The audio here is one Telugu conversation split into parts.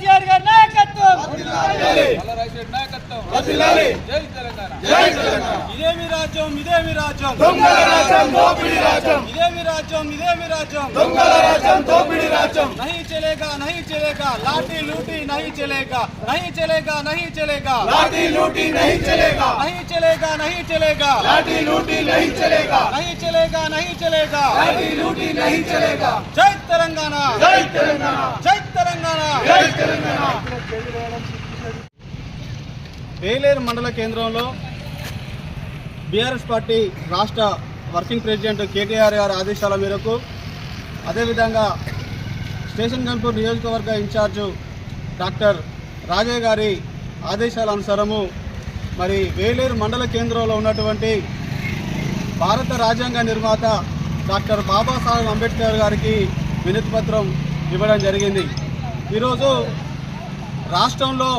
కేసీఆర్ గారిని నాయకత్వం వర్ధిల్లాలి జై తెలంగాణ జై తెలంగాణ ఇదేమి రాజ్యం ఇదేమి రాజ్యం దొంగల రాజ్యం దోపిడీ రాజ్యం ఇదేమి రాజ్యం ఇదేమి రాజ్యం దొంగల రాజ్యం దోపిడీ రాజ్యం नहीं चलेगा नहीं चलेगा लाठी लूटी नहीं चलेगा नहीं चलेगा नहीं चलेगा लाठी लूटी नहीं चलेगा नहीं चलेगा नहीं चलेगा लाठी लूटी नहीं चलेगा नहीं चलेगा नहीं चलेगा लाठी लूटी नहीं चलेगा जय तेलंगाना जय तेलंगाना जय तेलंगाना जय तेलंगाना వేలేరు మండల కేంద్రంలో బీఆర్ఎస్ పార్టీ రాష్ట్ర వర్కింగ్ ప్రెసిడెంట్ కేటీఆర్ గారి ఆదేశాల మేరకు అదేవిధంగా స్టేషన్ గన్పూర్ నియోజకవర్గ ఇన్ఛార్జు డాక్టర్ రాజయ్య గారి ఆదేశాల అనుసారము మరి వేలేరు మండల కేంద్రంలో ఉన్నటువంటి భారత రాజ్యాంగ నిర్మాత డాక్టర్ బాబాసాహెబ్ అంబేద్కర్ గారికి వినతి పత్రం ఇవ్వడం జరిగింది. ఈరోజు రాష్ట్రంలో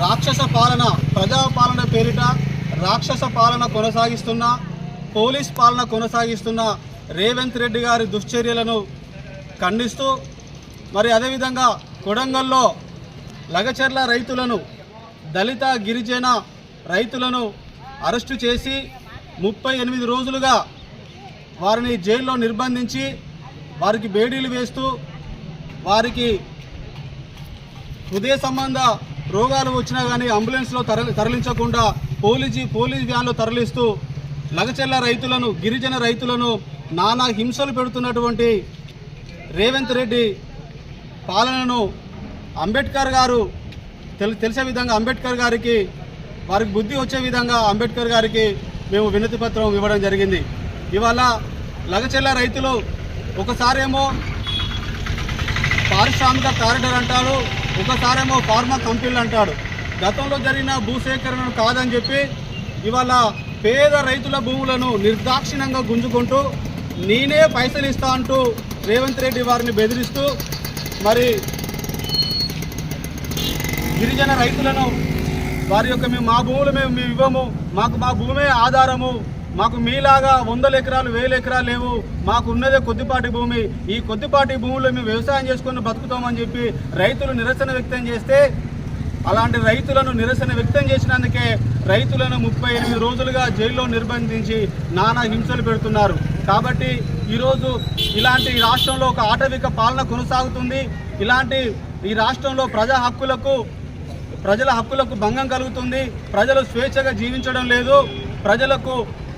రాక్షస పాలన ప్రజాపాలన పేరిట రాక్షస పాలన కొనసాగిస్తున్న పోలీస్ పాలన కొనసాగిస్తున్న రేవంత్ రెడ్డి గారి దుశ్చర్యలను ఖండిస్తూ మరి అదేవిధంగా కొడంగల్లో లగచర్ల రైతులను దళిత గిరిజన రైతులను అరెస్టు చేసి ముప్పై ఎనిమిది రోజులుగా వారిని జైల్లో నిర్బంధించి వారికి బేడీలు వేస్తూ వారికి హృదయ సంబంధ రోగాలు వచ్చినా కానీ అంబులెన్స్లో తరలి తరలించకుండా పోలీసు పోలీస్ వ్యాన్లో తరలిస్తూ లగచెల్ల రైతులను గిరిజన రైతులను నానా హింసలు పెడుతున్నటువంటి రేవంత్ రెడ్డి పాలనను అంబేద్కర్ గారు తెలి తెలిసే విధంగా అంబేద్కర్ గారికి వారికి బుద్ధి వచ్చే విధంగా అంబేద్కర్ గారికి మేము వినతి పత్రం ఇవ్వడం జరిగింది. ఇవాళ లగచెల్ల రైతులు ఒకసారేమో పారిశ్రామిక కారిడర్ అంటారు ఒకసారేమో ఫార్మా కంపెనీలు అంటాడు. గతంలో జరిగిన భూసేకరణను కాదని చెప్పి ఇవాళ పేద రైతుల భూములను నిర్దాక్షిణ్యంగా గుంజుకుంటూ నేనే పైసలు ఇస్తా అంటూ రేవంత్ రెడ్డి వారిని బెదిరిస్తూ మరి గిరిజన రైతులను వారి యొక్క మేము మా భూములు మేము మేము ఇవ్వము మాకు మా భూమే ఆధారము మాకు మీలాగా వందల ఎకరాలు వేల ఎకరాలు లేవు మాకున్నదే కొద్దిపాటి భూమి. ఈ కొద్దిపాటి భూముల్లో మేము వ్యవసాయం చేసుకొని బతుకుతామని చెప్పి రైతులు నిరసన వ్యక్తం చేస్తే అలాంటి రైతులను నిరసన వ్యక్తం చేసినందుకే రైతులను ముప్పై ఎనిమిది రోజులుగా జైల్లో నిర్బంధించి నానా హింసలు పెడుతున్నారు. కాబట్టి ఈరోజు ఇలాంటి రాష్ట్రంలో ఒక ఆటవిక పాలన కొనసాగుతుంది. ఇలాంటి ఈ రాష్ట్రంలో ప్రజా హక్కులకు ప్రజల హక్కులకు భంగం కలుగుతుంది. ప్రజలు స్వేచ్ఛగా జీవించడం లేదు. ప్రజలకు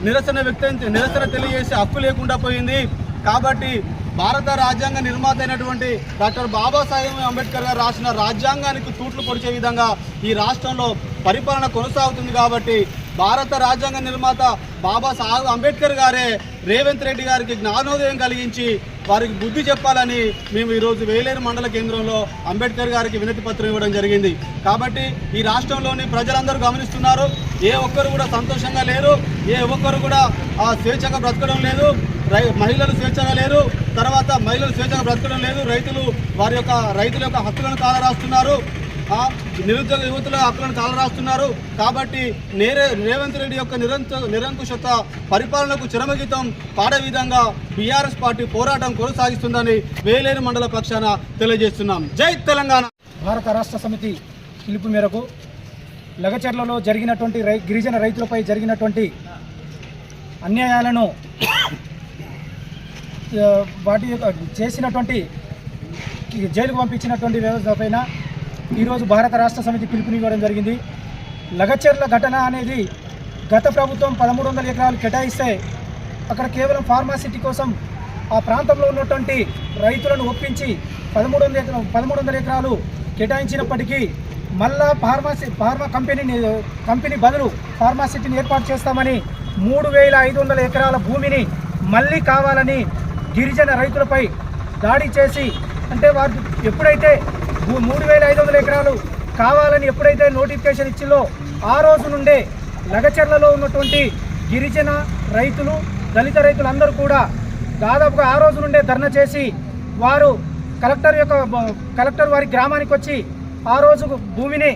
నిరసన వ్యక్తం నిరసన తెలియజేసే హక్కు లేకుండా పోయింది. కాబట్టి భారత రాజ్యాంగ నిర్మాత అయినటువంటి డాక్టర్ బాబాసాహెబ్ అంబేద్కర్ గారు రాసిన రాజ్యాంగానికి తూట్లు పొడిచే విధంగా ఈ రాష్ట్రంలో పరిపాలన కొనసాగుతుంది కాబట్టి భారత రాజ్యాంగ నిర్మాత బాబాసాహెబ్ అంబేద్కర్ గారే రేవంత్ రెడ్డి గారికి జ్ఞానోదయం కలిగించి వారికి బుద్ధి చెప్పాలని మేము ఈరోజు వేలేరు మండల కేంద్రంలో అంబేద్కర్ గారికి వినతి పత్రం ఇవ్వడం జరిగింది. కాబట్టి ఈ రాష్ట్రంలోని ప్రజలందరూ గమనిస్తున్నారు. ఏ ఒక్కరు కూడా సంతోషంగా లేరు. ఏ ఒక్కరు కూడా ఆ స్వేచ్ఛగా బ్రతకడం లేదు. రై మహిళలు స్వేచ్ఛగా లేరు. తర్వాత మహిళలు స్వేచ్ఛగా బ్రతకడం లేదు. రైతులు వారి యొక్క రైతుల యొక్క హక్కులను కాలరాస్తున్నారు నిరుద్యోగ యువతుల హక్కులను కాలరాస్తున్నారు. కాబట్టి నేరే రేవంత్ రెడ్డి యొక్క నిరంత నిరంకుశత పరిపాలనకు చిరమగీతం పాడే విధంగా బీఆర్ఎస్ పార్టీ పోరాటం కొనసాగిస్తుందని వేలేరు మండల పక్షాన తెలియజేస్తున్నాం. జై తెలంగాణ! భారత రాష్ట్ర సమితి పిలుపు మేరకు లగచర్లలో జరిగినటువంటి రై గిరిజన రైతులపై జరిగినటువంటి అన్యాయాలను వాటి యొక్క చేసినటువంటి జైలుకు పంపించినటువంటి వ్యవస్థ పైన ఈరోజు భారత రాష్ట్ర సమితి పిలుపునివ్వడం జరిగింది. లగచర్ల ఘటన అనేది గత ప్రభుత్వం పదమూడు వందల ఎకరాలు కేటాయిస్తే అక్కడ కేవలం ఫార్మాసిటీ కోసం ఆ ప్రాంతంలో ఉన్నటువంటి రైతులను ఒప్పించి పదమూడు వందల ఎకరా పదమూడు వందల ఎకరాలు కేటాయించినప్పటికీ మళ్ళా ఫార్మాసి ఫార్మా కంపెనీని కంపెనీ బదులు ఫార్మాసిటీని ఏర్పాటు చేస్తామని మూడు వేల ఐదు వందల ఎకరాల భూమిని మళ్ళీ కావాలని గిరిజన రైతులపై దాడి చేసి అంటే వారు ఎప్పుడైతే మూడు వేల ఐదు వందల ఎకరాలు కావాలని ఎప్పుడైతే నోటిఫికేషన్ ఇచ్చిందో ఆ రోజు నుండే లగచర్లలో ఉన్నటువంటి గిరిజన రైతులు దళిత రైతులందరూ కూడా దాదాపుగా ఆ రోజు నుండే ధర్నా చేసి వారు కలెక్టర్ యొక్క కలెక్టర్ వారి గ్రామానికి వచ్చి ఆ రోజు భూమిని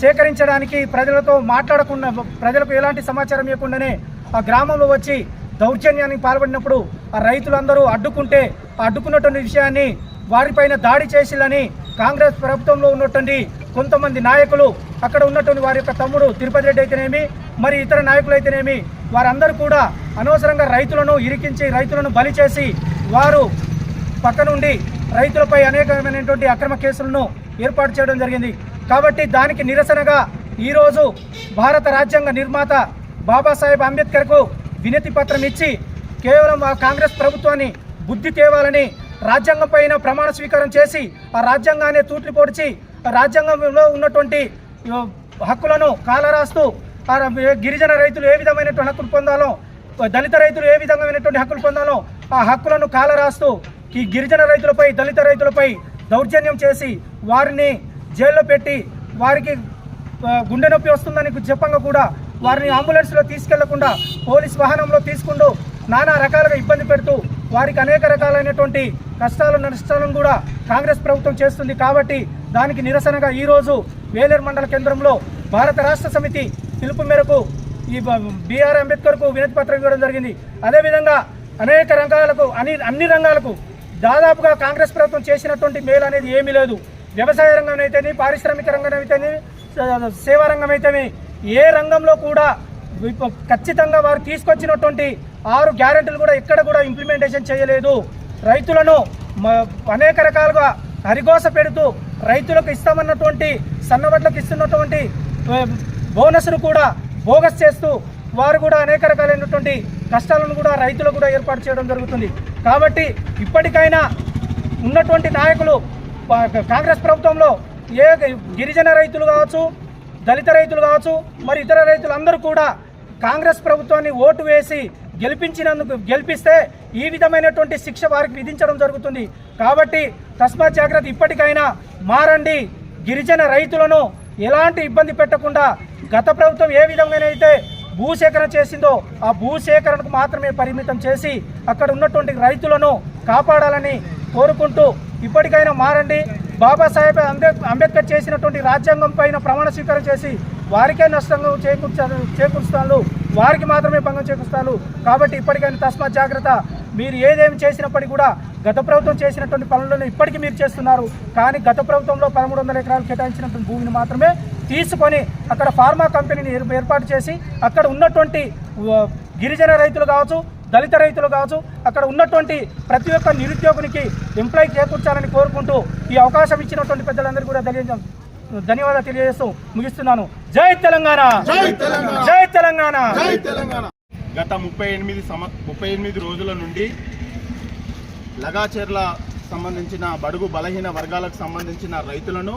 సేకరించడానికి ప్రజలతో మాట్లాడకుండా ప్రజలకు ఎలాంటి సమాచారం ఇవ్వకుండానే ఆ గ్రామంలో వచ్చి దౌర్జన్యానికి పాల్పడినప్పుడు ఆ రైతులందరూ అడ్డుకుంటే ఆ అడ్డుకున్నటువంటి విషయాన్ని వారిపైన దాడి చేసిల్లని కాంగ్రెస్ ప్రభుత్వంలో ఉన్నటువంటి కొంతమంది నాయకులు అక్కడ ఉన్నటువంటి వారి యొక్క తమ్ముడు తిరుపతి రెడ్డి అయితేనేమి మరి ఇతర నాయకులు అయితేనేమి వారందరూ కూడా అనవసరంగా రైతులను ఇరికించి రైతులను బలి చేసి వారు పక్క నుండి రైతులపై అనేకమైనటువంటి అక్రమ కేసులను ఏర్పాటు చేయడం జరిగింది. కాబట్టి దానికి నిరసనగా ఈరోజు భారత రాజ్యాంగ నిర్మాత బాబాసాహెబ్ అంబేద్కర్కు వినతి పత్రం ఇచ్చి కేవలం ఆ కాంగ్రెస్ ప్రభుత్వాన్ని బుద్ధి తేవాలని రాజ్యాంగం పైన ప్రమాణ స్వీకారం చేసి ఆ రాజ్యాంగాన్ని తూట్లు పొడిచి ఆ రాజ్యాంగంలో ఉన్నటువంటి హక్కులను కాలరాస్తూ గిరిజన రైతులు ఏ విధమైనటువంటి హక్కులు పొందాలో దళిత రైతులు ఏ విధమైనటువంటి హక్కులు పొందాలో ఆ హక్కులను కాలరాస్తూ ఈ గిరిజన రైతులపై దళిత రైతులపై దౌర్జన్యం చేసి వారిని జైల్లో పెట్టి వారికి గుండె నొప్పి వస్తుందని చెప్పంగా కూడా వారిని అంబులెన్స్లో తీసుకెళ్ళకుండా పోలీస్ వాహనంలో తీసుకుంటూ నానా రకాలుగా ఇబ్బంది పెడుతూ వారికి అనేక రకాలైనటువంటి కష్టాలు నష్టాలను కూడా కాంగ్రెస్ ప్రభుత్వం చేస్తుంది కాబట్టి దానికి నిరసనగా ఈరోజు వేలేరు మండల కేంద్రంలో భారత రాష్ట్ర సమితి పిలుపు మేరకు ఈ బీఆర్ అంబేద్కర్కు వినతి పత్రం ఇవ్వడం జరిగింది. అదేవిధంగా అనేక రంగాలకు అన్ని అన్ని రంగాలకు దాదాపుగా కాంగ్రెస్ ప్రభుత్వం చేసినటువంటి మేలు అనేది ఏమీ లేదు. వ్యవసాయ రంగం అయితేనే పారిశ్రామిక రంగం అయితేనే సేవా రంగం అయితేనే ఏ రంగంలో కూడా ఖచ్చితంగా వారు తీసుకొచ్చినటువంటి ఆరు గ్యారెంటీలు కూడా ఎక్కడ కూడా ఇంప్లిమెంటేషన్ చేయలేదు. రైతులను అనేక రకాలుగా హరిగోస పెడుతూ రైతులకు ఇస్తామన్నటువంటి సన్నబట్లకు ఇస్తున్నటువంటి బోనస్ను కూడా బోగస్ చేస్తూ వారు కూడా అనేక రకాలైనటువంటి కష్టాలను కూడా రైతులకు కూడా ఏర్పాటు చేయడం జరుగుతుంది. కాబట్టి ఇప్పటికైనా ఉన్నటువంటి నాయకులు కాంగ్రెస్ ప్రభుత్వంలో ఏ గిరిజన రైతులు కావచ్చు దళిత రైతులు కావచ్చు మరి ఇతర రైతులందరూ కూడా కాంగ్రెస్ ప్రభుత్వాన్ని ఓటు వేసి గెలిపించినందుకు గెలిపిస్తే ఈ విధమైనటువంటి శిక్ష వారికి విధించడం జరుగుతుంది. కాబట్టి తస్మాత్ జాగ్రత్త ఇప్పటికైనా మారండి. గిరిజన రైతులను ఎలాంటి ఇబ్బంది పెట్టకుండా గత ప్రభుత్వం ఏ విధంగానైతే భూసేకరణ చేసిందో ఆ భూసేకరణకు మాత్రమే పరిమితం చేసి అక్కడ ఉన్నటువంటి రైతులను కాపాడాలని కోరుకుంటూ ఇప్పటికైనా మారండి. బాబాసాహెబ్ అంబే అంబేద్కర్ చేసినటువంటి రాజ్యాంగం పైన ప్రమాణ స్వీకారం చేసి వారికే నష్టంగా చేకూర్చారు చేకూరుస్తాను వారికి మాత్రమే భంగం చేకూరుస్తాను కాబట్టి ఇప్పటికైనా తస్మాత్ జాగ్రత్త. మీరు ఏదేమి చేసినప్పటికీ కూడా గత ప్రభుత్వం చేసినటువంటి పనులను ఇప్పటికీ మీరు చేస్తున్నారు. కానీ గత ప్రభుత్వంలో పదమూడు వందల ఎకరాలు కేటాయించినటువంటి భూమిని మాత్రమే తీసుకొని అక్కడ ఫార్మా కంపెనీని ఏర్పాటు చేసి అక్కడ ఉన్నటువంటి గిరిజన రైతులు కావచ్చు దళిత రైతులు కావచ్చు అక్కడ ఉన్నటువంటి ప్రతి ఒక్క నిరుద్యోగునికి ఎంప్లాయ్ చేకూర్చాలని కోరుకుంటూ ఈ అవకాశం ఇచ్చినటువంటి పెద్దలందరూ కూడా తెలియజేస్తాం ధన్యవాదాలు తెలియజేస్తూ ముగిస్తున్నాను. జై తెలంగాణ! జై తెలంగాణ! గత ముప్పై ఎనిమిది సమ ముప్పై ఎనిమిది రోజుల నుండి లగాచెర్ల సంబంధించిన బడుగు బలహీన వర్గాలకు సంబంధించిన రైతులను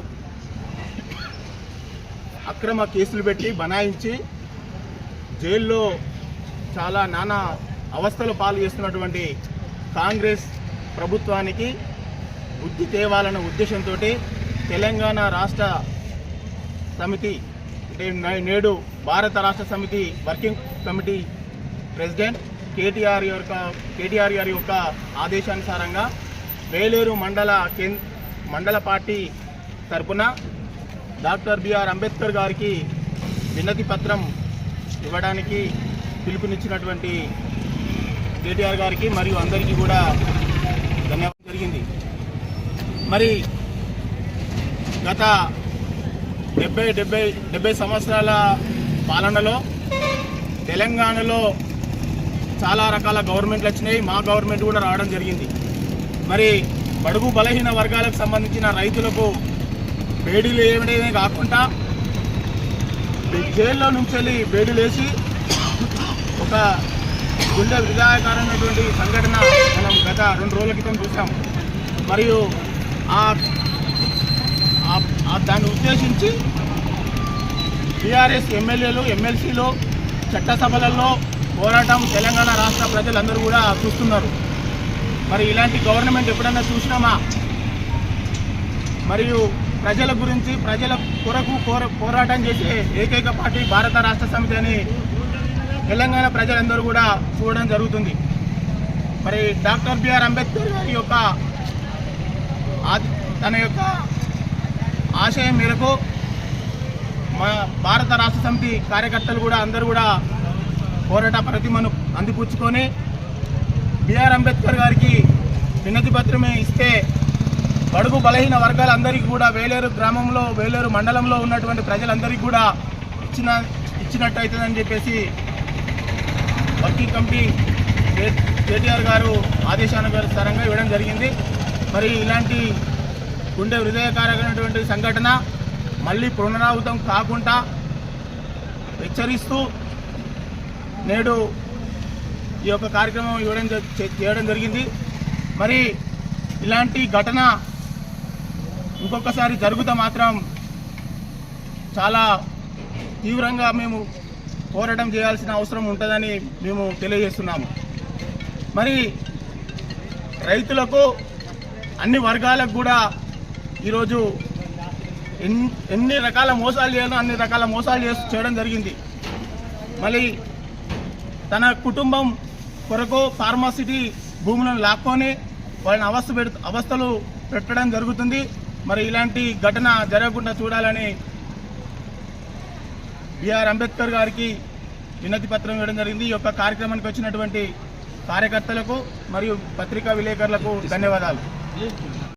అక్రమ కేసులు పెట్టి బనాయించి జైల్లో చాలా నానా అవస్థలు పాలు చేస్తున్నటువంటి కాంగ్రెస్ ప్రభుత్వానికి బుద్ధి తేవాలన్న ఉద్దేశంతో తెలంగాణ రాష్ట్ర సమితి అంటే నేడు భారత రాష్ట్ర సమితి వర్కింగ్ కమిటీ ప్రెసిడెంట్ కేటీఆర్ యొక్క కేటీఆర్ గారి యొక్క ఆదేశానుసారంగా వేలేరు మండల కేం మండల పార్టీ తరపున డాక్టర్ బిఆర్ అంబేద్కర్ గారికి వినతి పత్రం ఇవ్వడానికి పిలుపునిచ్చినటువంటి కేటీఆర్ గారికి మరియు అందరికీ కూడా ధన్యవాదం జరిగింది. మరి గత డెబ్బై డెబ్బై డెబ్బై సంవత్సరాల పాలనలో తెలంగాణలో చాలా రకాల గవర్నమెంట్లు వచ్చినాయి. మా గవర్నమెంట్ కూడా రావడం జరిగింది. మరి బడుగు బలహీన వర్గాలకు సంబంధించిన రైతులకు బేడీలు వేయడమే కాకుండా జైల్లో నుంచి వెళ్ళి బేడీలు వేసి ఒక గుండె విధాయకరమైనటువంటి సంఘటన మనం గత రెండు రోజుల క్రితం చూసాం. మరియు ఆ దాన్ని ఉద్దేశించి టీఆర్ఎస్ ఎమ్మెల్యేలు ఎమ్మెల్సీలు చట్టసభలలో పోరాటం తెలంగాణ రాష్ట్ర ప్రజలందరూ కూడా చూస్తున్నారు. మరి ఇలాంటి గవర్నమెంట్ ఎప్పుడన్నా చూసినామా? మరియు ప్రజల గురించి ప్రజల కొరకు పోరాటం చేసే ఏకైక పార్టీ భారత రాష్ట్ర సమితి అని తెలంగాణ ప్రజలందరూ కూడా చూడడం జరుగుతుంది. మరి డాక్టర్ బిఆర్ అంబేద్కర్ గారి యొక్క తన యొక్క ఆశయం మేరకు మా భారత రాష్ట్ర సమితి కార్యకర్తలు కూడా అందరూ కూడా పోరాట ప్రతిమను అందిపుచ్చుకొని బిఆర్ అంబేద్కర్ గారికి వినతి పత్రమే ఇస్తే బడుగు బలహీన వర్గాలందరికీ కూడా వేలేరు గ్రామంలో వేలేరు మండలంలో ఉన్నటువంటి ప్రజలందరికీ కూడా ఇచ్చిన ఇచ్చినట్టు అవుతుందని చెప్పేసి వర్కింగ్ కమిటీ కేటీఆర్ గారు ఆదేశానుసారంగా ఇవ్వడం జరిగింది. మరి ఇలాంటి గుండె హృదయకారకమైనటువంటి సంఘటన మళ్ళీ పునరావృతం కాకుండా హెచ్చరిస్తూ నేడు ఈ యొక్క కార్యక్రమం ఇవ్వడం జ- చేయడం జరిగింది. మరి ఇలాంటి ఘటన ఇంకొకసారి జరుగుతా మాత్రం చాలా తీవ్రంగా మేము పోరాటం చేయాల్సిన అవసరం ఉంటుందని మేము తెలియజేస్తున్నాము. మరి రైతులకు అన్ని వర్గాలకు కూడా ఈరోజు ఎన్ని ఎన్ని రకాల మోసాలు చేయాలో అన్ని రకాల మోసాలు చేసి చేయడం జరిగింది. మళ్ళీ తన కుటుంబం కొరకు ఫార్మాసిటీ భూములను లాక్కొని వాళ్ళని అవస్థ పెడు అవస్థలు పెట్టడం జరుగుతుంది. మరి ఇలాంటి ఘటన జరగకుండా చూడాలని బిఆర్ అంబేద్కర్ గారికి వినతి పత్రం ఇవ్వడం జరిగింది. ఈ యొక్క కార్యక్రమానికి వచ్చినటువంటి కార్యకర్తలకు మరియు పత్రికా విలేకరులకు ధన్యవాదాలు.